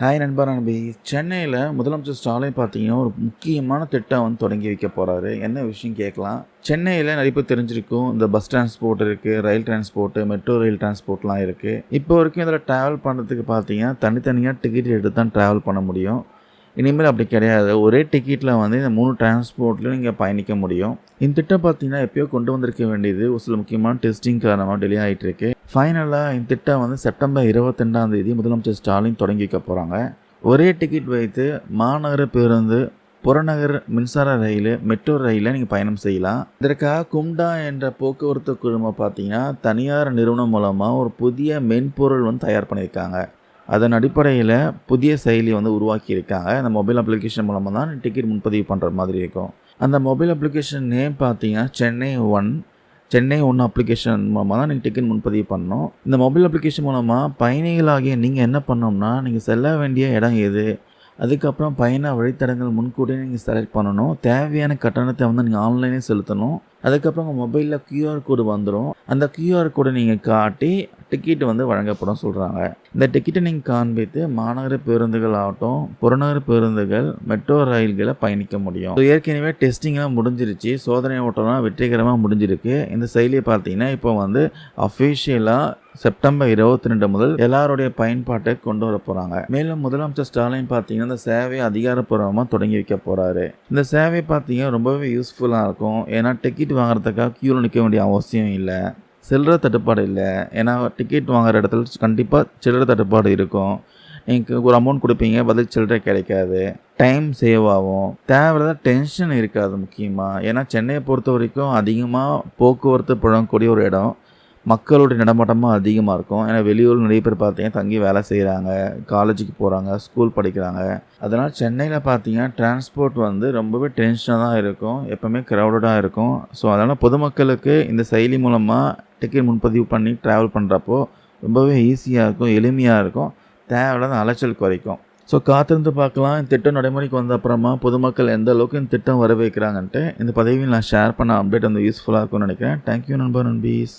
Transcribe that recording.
Hi நண்பா நண்பி. சென்னையில் முதலமைச்சர் ஸ்டாலின் பார்த்தீங்கன்னா ஒரு முக்கியமான திட்டம் வந்து தொடங்கி வைக்க போகிறாரு என்ன விஷயம் கேட்கலாம்? சென்னையில் நிறைய பேர் தெரிஞ்சிருக்கும். இந்த பஸ் டிரான்ஸ்போர்ட் இருக்குது ரயில் டிரான்ஸ்போர்ட்டு மெட்ரோ ரயில் டிரான்ஸ்போர்ட்லாம் இருக்குது இப்போ வரைக்கும் இதில் ட்ராவல் பண்ணுறதுக்கு பார்த்தீங்கன்னா தனித்தனியாக டிக்கெட் எடுத்து தான் ட்ராவல் பண்ண முடியும். இனிமேல் அப்படி கிடையாது. ஒரே டிக்கெட்டில் வந்து இந்த மூணு டிரான்ஸ்போர்ட்டில் நீங்கள் பயணிக்க முடியும். இந்த திட்டம் பார்த்தீங்கன்னா எப்பயோ கொண்டு வந்திருக்க வேண்டியது. ஒரு சில முக்கியமான டெஸ்டிங் காரணமாக டிலே ஆகிட்டு இருக்கு ஃபைனலாக இந்த திட்டம் வந்து செப்டம்பர் இருபத்தெண்டாம் தேதி முதலமைச்சர் ஸ்டாலின் தொடங்கி வைக்க போகிறாங்க ஒரே டிக்கெட் வைத்து மாநகர பேருந்து புறநகர் மின்சார ரயில் மெட்ரோ ரயிலில் நீங்கள் பயணம் செய்யலாம். இதற்காக கும்டா என்ற போக்குவரத்து குழுமம் பார்த்தீங்கன்னா தனியார் நிறுவனம் மூலமாக ஒரு புதிய மென்பொருள் வந்து தயார் பண்ணியிருக்காங்க. அதன் அடிப்படையில் புதிய செயலி வந்து உருவாக்கியிருக்காங்க. அந்த மொபைல் அப்ளிகேஷன் மூலமாக தான் டிக்கெட் முன்பதிவு பண்ணுற மாதிரி இருக்கும். அந்த மொபைல் அப்ளிகேஷன் நேம் பார்த்தீங்கன்னா Chennai one Chennai one application மூலமாக தான் நீங்கள் டிக்கெட் முன்பதிவு பண்ணணும். இந்த மொபைல் அப்ளிகேஷன் மூலமாக பயணிகளாகிய நீங்கள் என்ன பண்ணோம்னா நீங்கள் செல்ல வேண்டிய இடம் எது? அதுக்கப்புறம் பயண வழித்தடங்கள் முன்கூட்டியே நீங்கள் செலக்ட் பண்ணணும். தேவையான கட்டணத்தை வந்து நீங்கள் ஆன்லைனே செலுத்தணும். அதுக்கப்புறம் உங்கள் மொபைலில் கியூஆர் கோடு வந்துடும் அந்த கியூஆர் கோடை நீங்கள் காட்டி டிக்கெட் வந்து வழங்கப்படும் சொல்கிறாங்க இந்த டிக்கெட்டை நீங்கள் காண்பித்து மாநகர பேருந்துகள் ஆகட்டும் புறநகர பேருந்துகள் மெட்ரோ ரயில்களை பயணிக்க முடியும். ஏற்கனவே டெஸ்டிங்லாம் முடிஞ்சிருச்சு. சோதனை ஓட்டம்லாம் வெற்றிகரமாக முடிஞ்சிருக்கு. இந்த செயலியை பார்த்தீங்கன்னா இப்போ வந்து அஃபிஷியலாக செப்டம்பர் இருபத்தி ரெண்டு முதல் எல்லாருடைய பயன்பாட்டை கொண்டு வர போகிறாங்க மேலும் முதலமைச்சர் ஸ்டாலின் பார்த்தீங்கன்னா இந்த சேவையை அதிகாரப்பூர்வமாக தொடங்கி வைக்க போகிறாரு இந்த சேவை பார்த்தீங்கன்னா ரொம்பவே யூஸ்ஃபுல்லாக இருக்கும். ஏன்னா டிக்கெட் வாங்குறதுக்காக க்யூவில் நிற்க வேண்டிய அவசியம் இல்லை. சில்லற தட்டுப்பாடு இல்லை. ஏன்னா டிக்கெட் வாங்குற இடத்துல கண்டிப்பாக சில்லற தட்டுப்பாடு இருக்கும். நீங்கள் ஒரு அமௌண்ட் கொடுப்பீங்க பதில் சில்லறை கிடைக்காது. டைம் சேவ் ஆகும். தேவையில்லாத டென்ஷன் இருக்காது முக்கியமாக ஏன்னா சென்னையை பொறுத்த வரைக்கும் அதிகமாக போக்குவரத்து புழங்கக்கூடிய ஒரு இடம். மக்களுடைய நடமாட்டமும் அதிகமாக இருக்கும். ஏன்னா வெளியூர் நிறைய பேர் பார்த்தீங்கன்னா தங்கி வேலை செய்கிறாங்க காலேஜுக்கு போகிறாங்க ஸ்கூல் படிக்கிறாங்க. அதனால் சென்னையில் பார்த்தீங்கன்னா டிரான்ஸ்போர்ட் வந்து ரொம்பவே டென்ஷனாக தான் இருக்கும். எப்போவுமே க்ரௌடடாக இருக்கும். ஸோ அதனால் பொதுமக்களுக்கு இந்த செயலி மூலமாக டிக்கெட் முன்பதிவு பண்ணி ட்ராவல் பண்ணுறப்போ ரொம்பவே ஈஸியாக இருக்கும் எளிமையாக இருக்கும் தேவையில்லாத அலைச்சல் குறைக்கும். ஸோ காத்திருந்து பார்க்கலாம். இந்த திட்டம் நடைமுறைக்கு வந்த அப்புறமா பொதுமக்கள் எந்த அளவுக்கு இந்த திட்டம் வரவேற்கிறாங்கன்ட்டு இந்த பதவியில் நான் ஷேர் பண்ண அப்டேட் வந்து யூஸ்ஃபுல்லாக இருக்கும்னு நினைக்கிறேன். தேங்க்யூ நண்பர் நண்பீஸ்.